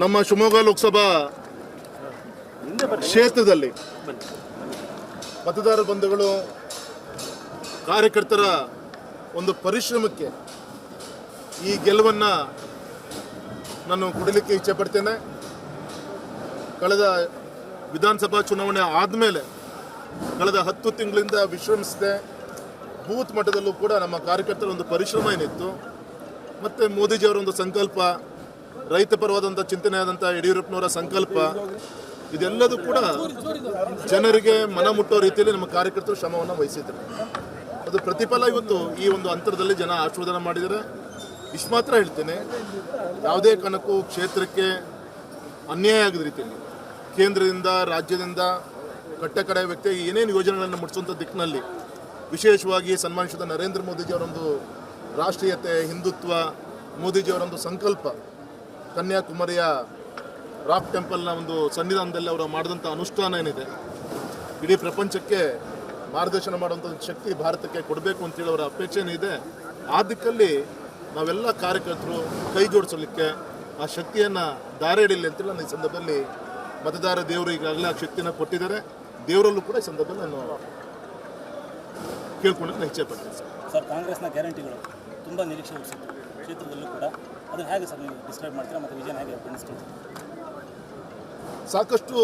ನಮ್ಮ ಶಿವಮೊಗ್ಗ ಲೋಕಸಭಾ ಕ್ಷೇತ್ರದಲ್ಲಿ ಮತದಾರ ಬಂಧುಗಳು, ಕಾರ್ಯಕರ್ತರ ಒಂದು ಪರಿಶ್ರಮಕ್ಕೆ ಈ ಗೆಲುವನ್ನು ನಾನು ಕೊಡಲಿಕ್ಕೆ ಇಚ್ಛೆ ಪಡ್ತೇನೆ. ಕಳೆದ ವಿಧಾನಸಭಾ ಚುನಾವಣೆ ಆದಮೇಲೆ ಕಳೆದ ಹತ್ತು ತಿಂಗಳಿಂದ ವಿಶ್ರಮಿಸಿದೆ. ಬೂತ್ ಮಟ್ಟದಲ್ಲೂ ಕೂಡ ನಮ್ಮ ಕಾರ್ಯಕರ್ತರ ಒಂದು ಪರಿಶ್ರಮ ಏನಿತ್ತು. ಮತ್ತು ಮೋದಿಜಿಯವರ ಒಂದು ಸಂಕಲ್ಪ ರೈತ ಪರವಾದಂಥ ಚಿಂತನೆ ಆದಂಥ ಯಡಿಯೂರಪ್ಪನವರ ಸಂಕಲ್ಪ, ಇದೆಲ್ಲದೂ ಕೂಡ ಜನರಿಗೆ ಮನ ಮುಟ್ಟೋ ರೀತಿಯಲ್ಲಿ ನಮ್ಮ ಕಾರ್ಯಕರ್ತರು ಶ್ರಮವನ್ನು ವಹಿಸಿದ್ರು. ಅದು ಪ್ರತಿಫಲ ಇವತ್ತು ಈ ಒಂದು ಅಂತರದಲ್ಲಿ ಜನ ಆಶೀರ್ವಾದ ಮಾಡಿದರೆ ಇಷ್ಟು ಮಾತ್ರ ಹೇಳ್ತೇನೆ, ಯಾವುದೇ ಕಾರಣಕ್ಕೂ ಕ್ಷೇತ್ರಕ್ಕೆ ಅನ್ಯಾಯ ಆಗದ ರೀತಿಯಲ್ಲಿ ಕೇಂದ್ರದಿಂದ, ರಾಜ್ಯದಿಂದ ಕಟ್ಟಕಡೆ ವ್ಯಕ್ತಿ ಏನೇನು ಯೋಜನೆಗಳನ್ನು ಮುಟ್ಟಿಸುವಂಥ ದಿಕ್ಕಿನಲ್ಲಿ ವಿಶೇಷವಾಗಿ ಸನ್ಮಾನಿಸಿದ ನರೇಂದ್ರ ಮೋದಿಜಿಯವರೊಂದು ರಾಷ್ಟ್ರೀಯತೆ, ಹಿಂದುತ್ವ ಮೋದಿಜಿಯವರೊಂದು ಸಂಕಲ್ಪ ಕನ್ಯಾಕುಮಾರಿಯ ರಾಕ್ ಟೆಂಪಲ್ನ ಒಂದು ಸನ್ನಿಧಾನದಲ್ಲಿ ಅವರು ಮಾಡಿದಂಥ ಅನುಷ್ಠಾನ ಏನಿದೆ, ಇಡೀ ಪ್ರಪಂಚಕ್ಕೆ ಮಾರ್ಗದರ್ಶನ ಮಾಡುವಂಥ ಶಕ್ತಿ ಭಾರತಕ್ಕೆ ಕೊಡಬೇಕು ಅಂತೇಳಿ ಅವರ ಅಪೇಕ್ಷೆ ಏನಿದೆ ಆ ದಿಕ್ಕಲ್ಲಿ ನಾವೆಲ್ಲ ಕಾರ್ಯಕರ್ತರು ಕೈ ಜೋಡಿಸಲಿಕ್ಕೆ ಆ ಶಕ್ತಿಯನ್ನು ದಾರೆ ಹಿಡಿಲಿ ಅಂತೇಳಿ ನಾನು ಈ ಸಂದರ್ಭದಲ್ಲಿ ಮತದಾರ ದೇವರು ಈಗಾಗಲೇ ಆ ಶಕ್ತಿಯನ್ನು ಕೊಟ್ಟಿದ್ದಾರೆ. ದೇವರಲ್ಲೂ ಕೂಡ ಈ ಸಂದರ್ಭದಲ್ಲಿ ನಾನು ಕೇಳ್ಕೊಂಡು ಇಚ್ಛೆ ಪಡ್ತೀನಿ ಸರ್. ಕಾಂಗ್ರೆಸ್ನ ಗ್ಯಾರಂಟಿಗಳು ತುಂಬ ನಿರೀಕ್ಷೆ ಕ್ಷೇತ್ರದಲ್ಲೂ ಕೂಡ. ಅದನ್ನು ಹೇಗೆ ಸರ್ ಡಿಸ್ಕ್ರೈಬ್ ಮಾಡ್ತೀರಾ ಮತ್ತು ಹೇಗೆ ಸಾಕಷ್ಟು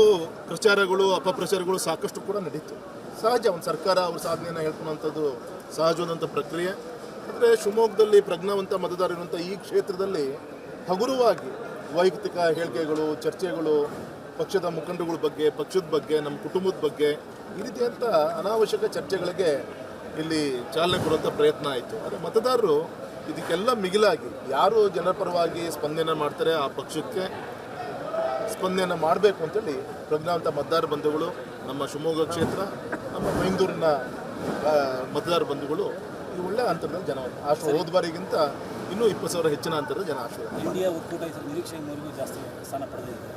ಪ್ರಚಾರಗಳು, ಅಪಪ್ರಚಾರಗಳು ಸಾಕಷ್ಟು ಕೂಡ ನಡೀತು. ಸಹಜ, ಒಂದು ಸರ್ಕಾರ ಅವ್ರ ಸಾಧನೆಯನ್ನು ಹೇಳ್ಕೊಳ್ಳುವಂಥದ್ದು ಸಹಜವಾದಂಥ ಪ್ರಕ್ರಿಯೆ. ಅಂದರೆ ಶಿವಮೊಗ್ಗದಲ್ಲಿ ಪ್ರಜ್ಞಾವಂತ ಮತದಾರ ಇರುವಂಥ ಈ ಕ್ಷೇತ್ರದಲ್ಲಿ ಹಗುರವಾಗಿ ವೈಯಕ್ತಿಕ ಹೇಳಿಕೆಗಳು, ಚರ್ಚೆಗಳು, ಪಕ್ಷದ ಮುಖಂಡಗಳ ಬಗ್ಗೆ, ಪಕ್ಷದ ಬಗ್ಗೆ, ನಮ್ಮ ಕುಟುಂಬದ ಬಗ್ಗೆ ಈ ರೀತಿಯಂಥ ಅನಾವಶ್ಯಕ ಚರ್ಚೆಗಳಿಗೆ ಇಲ್ಲಿ ಚಾಲನೆ ಕೊಡುವಂಥ ಪ್ರಯತ್ನ ಆಯಿತು. ಆದರೆ ಮತದಾರರು ಇದಕ್ಕೆಲ್ಲ ಮಿಗಿಲಾಗಿ ಯಾರು ಜನಪರವಾಗಿ ಸ್ಪಂದನೆ ಮಾಡ್ತಾರೆ ಆ ಪಕ್ಷಕ್ಕೆ ಸ್ಪಂದನೆ ಮಾಡಬೇಕು ಅಂತೇಳಿ ಪ್ರಜ್ಞಾವಂತ ಮತದಾರ ಬಂಧುಗಳು ನಮ್ಮ ಶಿವಮೊಗ್ಗ ಕ್ಷೇತ್ರ ನಮ್ಮ ಮೈಂದೂರಿನ ಮತದಾರ ಬಂಧುಗಳು ಈ ಒಳ್ಳೆ ಅಂತರದಲ್ಲಿ ಜನ ಆಶ್ರಯ ಹೋದ ಬಾರಿಗಿಂತ ಇನ್ನೂ ಇಪ್ಪತ್ತು ಸಾವಿರ ಹೆಚ್ಚಿನ ಅಂತರದ ಜನ ಆಶ್ರಯ ಇಂಡಿಯಾ ಒಕ್ಕೂಟ ನಿರೀಕ್ಷೆ ಜಾಸ್ತಿ ಸ್ಥಾನ ಪಡೆದಿದೆ.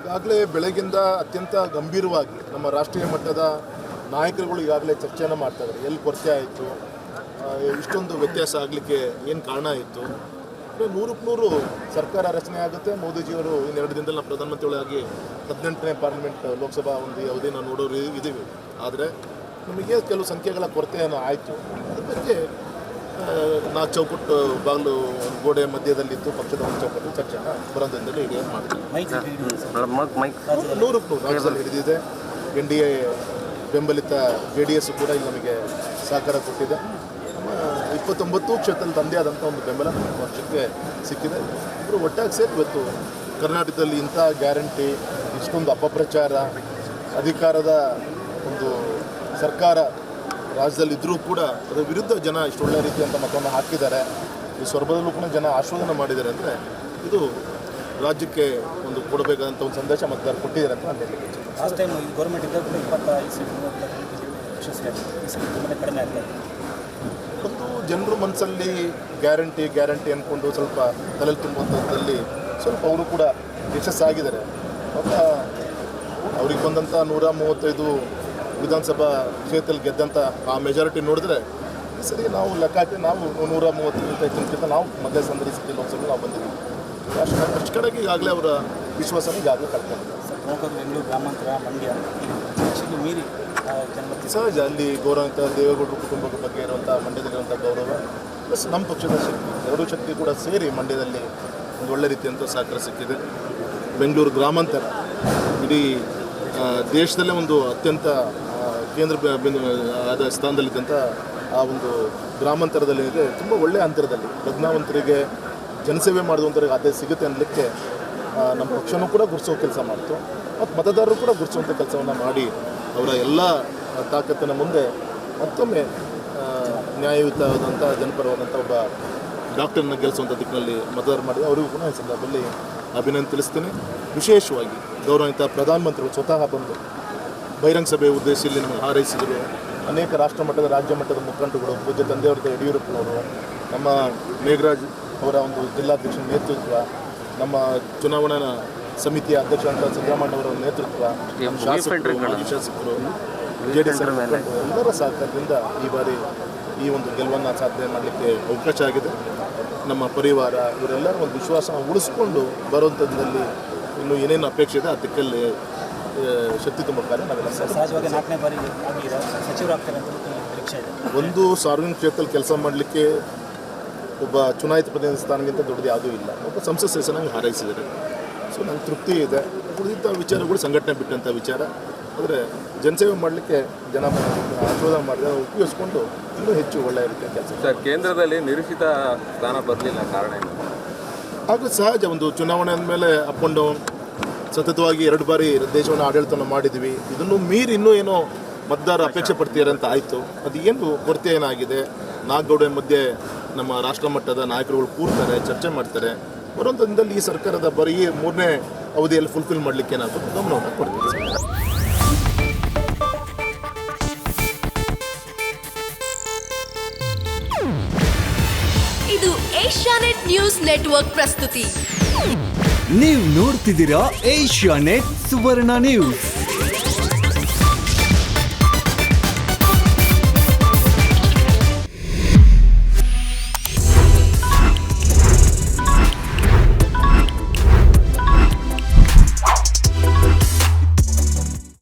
ಈಗಾಗಲೇ ಬೆಳಗಿಂದ ಅತ್ಯಂತ ಗಂಭೀರವಾಗಿ ನಮ್ಮ ರಾಷ್ಟ್ರೀಯ ಮಟ್ಟದ ನಾಯಕರುಗಳು ಈಗಾಗಲೇ ಚರ್ಚೆಯನ್ನು ಮಾಡ್ತಾ ಇದ್ದಾರೆ. ಎಲ್ಲಿ ಕೊರತೆ ಆಯಿತು ಇಷ್ಟೊಂದು ವ್ಯತ್ಯಾಸ ಆಗಲಿಕ್ಕೆ ಏನು ಕಾರಣ ಇತ್ತು? ಅಂದರೆ ನೂರಕ್ಕೆ ನೂರು ಸರ್ಕಾರ ರಚನೆ ಆಗುತ್ತೆ. ಮೋದಿಜಿಯವರು ಇನ್ನೆರಡು ದಿನದಲ್ಲಿ ನಾವು ಪ್ರಧಾನಮಂತ್ರಿಗಳಾಗಿ ಹದಿನೆಂಟನೇ ಪಾರ್ಲಿಮೆಂಟ್ ಲೋಕಸಭಾ ಒಂದು ಯಾವುದೇ ನಾವು ನೋಡೋರು ಇದ್ದೀವಿ ಆದರೆ ನಮಗೆ ಕೆಲವು ಸಂಖ್ಯೆಗಳ ಕೊರತೆಯನ್ನು ಆಯಿತು. ಅದ್ರ ಬಗ್ಗೆ ನಾ ಚೌಕಟ್ಟು ಬಾಗಿಲು ಗೋಡೆ ಮಧ್ಯದಲ್ಲಿತ್ತು ಪಕ್ಷದ ಒಂದು ಚೌಕಟ್ಟು ಚರ್ಚೆ ಬರೋದಿಂದಲೇ ಇಡೀ ಮಾಡ್ತೀವಿ? ಮೈಕ್ ಮೈಕ್ ನೂರಕ್ಕೆ ನೂರು ರಾಜ್ಯದಲ್ಲಿ ಹಿಡಿದಿದೆ. ಎನ್ ಡಿ ಎ ಬೆಂಬಲಿತ ಜೆ ಡಿ ಎಸ್ ಕೂಡ ಇಲ್ಲಿ ನಮಗೆ ಸಹಕಾರ ಕೊಟ್ಟಿದೆ. ಇಪ್ಪತ್ತೊಂಬತ್ತು ಕ್ಷೇತ್ರದಲ್ಲಿ ತಂದೆ ಆದಂಥ ಒಂದು ಬೆಂಬಲ ಪಕ್ಷಕ್ಕೆ ಸಿಕ್ಕಿದೆ. ಇವರು ಒಟ್ಟಾಗಿ ಸೇರಿ ಇವತ್ತು ಕರ್ನಾಟಕದಲ್ಲಿ ಇಂಥ ಗ್ಯಾರಂಟಿ, ಇಷ್ಟೊಂದು ಅಪಪ್ರಚಾರ, ಅಧಿಕಾರದ ಒಂದು ಸರ್ಕಾರ ರಾಜ್ಯದಲ್ಲಿ ಇದ್ದರೂ ಕೂಡ ಅದರ ವಿರುದ್ಧ ಜನ ಇಷ್ಟು ರೀತಿ ರೀತಿಯಂಥ ಮತವನ್ನು ಹಾಕಿದ್ದಾರೆ. ಈ ಸ್ವರ್ಭದಲ್ಲೂ ಕೂಡ ಜನ ಆಶ್ವಾದನೆ ಮಾಡಿದ್ದಾರೆ ಅಂದರೆ ಇದು ರಾಜ್ಯಕ್ಕೆ ಒಂದು ಕೊಡಬೇಕಾದಂಥ ಒಂದು ಸಂದೇಶ ಮತದಾರರು ಕೊಟ್ಟಿದ್ದಾರೆ ಅಂತ ನಾನು ಹೇಳಿದ್ದೀನಿ ಗೌರ್ಮೆಂಟ್ ಇದ್ದಾಗ ಇಪ್ಪತ್ತೈದು ಒಂದು ಜನರ ಮನಸ್ಸಲ್ಲಿ ಗ್ಯಾರಂಟಿ ಗ್ಯಾರಂಟಿ ಅಂದ್ಕೊಂಡು ಸ್ವಲ್ಪ ತಲೆಯಲ್ಲಿ ತುಂಬುವಂಥದ್ದಲ್ಲಿ ಸ್ವಲ್ಪ ಅವರು ಕೂಡ ಯಶಸ್ಸಾಗಿದ್ದಾರೆ. ಪಾಪ ಅವ್ರಿಗೆ ಬಂದಂಥ ನೂರ ಮೂವತ್ತೈದು ವಿಧಾನಸಭಾ ಕ್ಷೇತ್ರದಲ್ಲಿ ಗೆದ್ದಂಥ ಆ ಮೆಜಾರಿಟಿ ನೋಡಿದ್ರೆ ಈ ಸರಿ ನಾವು ಲೆಕ್ಕ ಹಾಕಿ ನಾವು ನೂರ ಮೂವತ್ತಕ್ಕಿಂತ ಹೆಚ್ಚಿನಕ್ಕಿಂತ ನಾವು ಮಧ್ಯ ಸಂದರ್ಭ ಲೋಕಸಭೆ ನಾವು ಬಂದಿದ್ದೀವಿ. ಅಷ್ಟು ಅಷ್ಟು ಕಡೆಗೆ ಈಗಾಗಲೇ ಅವರ ವಿಶ್ವಾಸನ ಈಗಾಗಲೇ ಕಳ್ಕೊಂಡಿದ್ದಾರೆ ಬೆಂಗಳೂರು ಗ್ರಾಮಾಂತರ, ಮಂಡ್ಯ. ಮೀರಿ ಜನಮತ ಸಹಜ ಅಲ್ಲಿ ಗೌರವಂತ ದೇವೇಗೌಡರ ಕುಟುಂಬದ ಬಗ್ಗೆ ಇರುವಂಥ ಮಂಡ್ಯದಲ್ಲಿರುವಂಥ ಗೌರವ, ಪ್ಲಸ್ ನಮ್ಮ ಪಕ್ಷದ ಶಕ್ತಿ, ಎರಡೂ ಶಕ್ತಿ ಕೂಡ ಸೇರಿ ಮಂಡ್ಯದಲ್ಲಿ ಒಂದು ಒಳ್ಳೆ ರೀತಿಯಂಥ ಸಹಕಾರ ಸಿಕ್ಕಿದೆ. ಬೆಂಗಳೂರು ಗ್ರಾಮಾಂತರ, ಇಡೀ ದೇಶದಲ್ಲೇ ಒಂದು ಅತ್ಯಂತ ಕೇಂದ್ರ ಆದ ಸ್ಥಾನದಲ್ಲಿದ್ದಂಥ ಆ ಒಂದು ಗ್ರಾಮಾಂತರದಲ್ಲಿ ಇದೆ. ತುಂಬ ಒಳ್ಳೆಯ ಅಂತರದಲ್ಲಿ, ಪ್ರಜ್ಞಾವಂತರಿಗೆ, ಜನಸೇವೆ ಮಾಡಿದಂಥವ್ರಿಗೆ ಆದ್ಯತೆ ಸಿಗುತ್ತೆ ಅನ್ನಲಿಕ್ಕೆ ನಮ್ಮ ಪಕ್ಷನೂ ಕೂಡ ಗುರುಸೋ ಕೆಲಸ ಮಾಡ್ತು. ಮತ್ತು ಮತದಾರರು ಕೂಡ ಗುರುಸುವಂಥ ಕೆಲಸವನ್ನು ಮಾಡಿ ಅವರ ಎಲ್ಲ ತಾಕತ್ತಿನ ಮುಂದೆ ಮತ್ತೊಮ್ಮೆ ನ್ಯಾಯಯುತವಾದಂಥ ಜನಪರವಾದಂಥ ಒಬ್ಬ ಡಾಕ್ಟರ್ನ ಗೆಲ್ಲಿಸುವಂಥ ದಿಕ್ಕಿನಲ್ಲಿ ಮತದಾರ ಮಾಡಿ ಅವರಿಗೂ ಕೂಡ ಈ ಸಂದರ್ಭದಲ್ಲಿ ಅಭಿನಂದನೆ ತಿಳಿಸ್ತೀನಿ. ವಿಶೇಷವಾಗಿ ಗೌರವಿತ ಪ್ರಧಾನಮಂತ್ರಿಗಳು ಸ್ವತಃ ಬಂದು ಬಹಿರಂಗ ಸಭೆ ಉದ್ದೇಶಿಸಿ ನಮಗೆ ಹಾರೈಸಿದರು. ಅನೇಕ ರಾಷ್ಟ್ರ ಮಟ್ಟದ, ರಾಜ್ಯ ಮಟ್ಟದ ಮುಖಂಡರುಗಳು, ಪೂಜ್ಯ ತಂದೆಯವರದ ಯಡಿಯೂರಪ್ಪನವರು, ನಮ್ಮ ಮೇಘರಾಜ್ ಅವರ ಒಂದು ಜಿಲ್ಲಾಧ್ಯಕ್ಷ ನೇತೃತ್ವ ನಮ್ಮ ಚುನಾವಣಾ ಸಮಿತಿಯ ಅಧ್ಯಕ್ಷ ಅಂತ ಸಿದ್ದರಾಮಯ್ಯನವರ ನೇತೃತ್ವ ಶಾಸಕರು ಮಾಜಿ ಶಾಸಕರು ಜೆ ಡಿ ಎಸ್ ಎಲ್ಲರ ಸಹಕಾರದಿಂದ ಈ ಬಾರಿ ಈ ಒಂದು ಗೆಲುವನ್ನು ಸಾಧನೆ ಮಾಡಲಿಕ್ಕೆ ಅವಕಾಶ ಆಗಿದೆ. ನಮ್ಮ ಪರಿವಾರ ಇವರೆಲ್ಲರ ಒಂದು ವಿಶ್ವಾಸ ಉಳಿಸ್ಕೊಂಡು ಬರುವಂಥದ್ದಲ್ಲಿ ಇನ್ನು ಏನೇನು ಅಪೇಕ್ಷೆ ಇದೆ ಆ ದಿಕ್ಕಲ್ಲಿ ಶಕ್ತಿ ತುಂಬುತ್ತಾರೆ ಕಾರ್ಯ ನಾವೆಲ್ಲ ಸಹಜವಾಗಿ ನಾಲ್ಕನೇ ಬಾರಿ ಆಗಿದೆ ಸಚಿವರಾಗ್ತಾರೆ ಅಂತ ನಿರೀಕ್ಷೆ ಇದೆ. ಒಂದು ಸಾರ್ವಜನಿಕ ಕ್ಷೇತ್ರದಲ್ಲಿ ಕೆಲಸ ಮಾಡಲಿಕ್ಕೆ ಒಬ್ಬ ಚುನಾಯಿತ ಪ್ರತಿನಿಧಿ ಸ್ಥಾನಕ್ಕಿಂತ ದೊಡ್ಡದು ಯಾವುದೂ ಇಲ್ಲ. ಒಬ್ಬ ಸಂಸತ್ ಸದಸ್ಯನಾಗಿ ಹಾರೈಸಿದ್ದಾರೆ. ಸೊ ನಂಗೆ ತೃಪ್ತಿ ಇದೆ. ಉಳಿದಂಥ ವಿಚಾರಗಳು ಸಂಘಟನೆ ಬಿಟ್ಟಂಥ ವಿಚಾರ. ಆದರೆ ಜನಸೇವೆ ಮಾಡಲಿಕ್ಕೆ ಜನ ಆಶೀರ್ವಾದ ಮಾಡಿದ್ರೆ ಉಪಯೋಗಿಸ್ಕೊಂಡು ಇನ್ನೂ ಹೆಚ್ಚು ಒಳ್ಳೆಯ ರೀತಿಯ ಕೆಲಸ ಸರ್ ಕೇಂದ್ರದಲ್ಲಿ ನಿರೀಕ್ಷಿತ ಸ್ಥಾನ ಬರಲಿಲ್ಲ ಕಾರಣ ಏನು? ಹಾಗೂ ಸಹಜ ಒಂದು ಚುನಾವಣೆ ಅಂದಮೇಲೆ ಅಪ್ ಆ್ಯಂಡ್ ಡೌನ್ ಸತತವಾಗಿ ಎರಡು ಬಾರಿ ದೇಶವನ್ನು ಆಡಳಿತವನ್ನು ಮಾಡಿದ್ವಿ. ಇದನ್ನು ಮೀರಿ ಇನ್ನೂ ಏನೋ ಮತದಾರ ಅಪೇಕ್ಷೆ ಪಡ್ತೀರಂತ ಆಯಿತು. ಅದು ಏನು ಕೊರತೆ ಏನಾಗಿದೆ ನಾಗೌಡ ಮಧ್ಯೆ ನಮ್ಮ ರಾಷ್ಟ್ರ ಮಟ್ಟದ ನಾಯಕರುಗಳು ಕೂರ್ತಾರೆ ಚರ್ಚೆ ಮಾಡ್ತಾರೆ. ಬರುವಂಥ ದಿನದಲ್ಲಿ ಈ ಸರ್ಕಾರದ ಬರೀ ಮೂರನೇ ಅವಧಿಯಲ್ಲಿ ಫುಲ್ಫಿಲ್ ಮಾಡಲಿಕ್ಕೆ ಏನಾದರೂ ಗಮನವನ್ನು ಕೊಡ್ತೀವಿ ಇದು ಏಷ್ಯಾನೆಟ್ ನ್ಯೂಸ್ ನೆಟ್ವರ್ಕ್ ಪ್ರಸ್ತುತಿ. ನೀವು ನೋಡ್ತಿದ್ದೀರಾ ಏಷ್ಯಾ ನೆಟ್ ಸುವರ್ಣ ನ್ಯೂಸ್.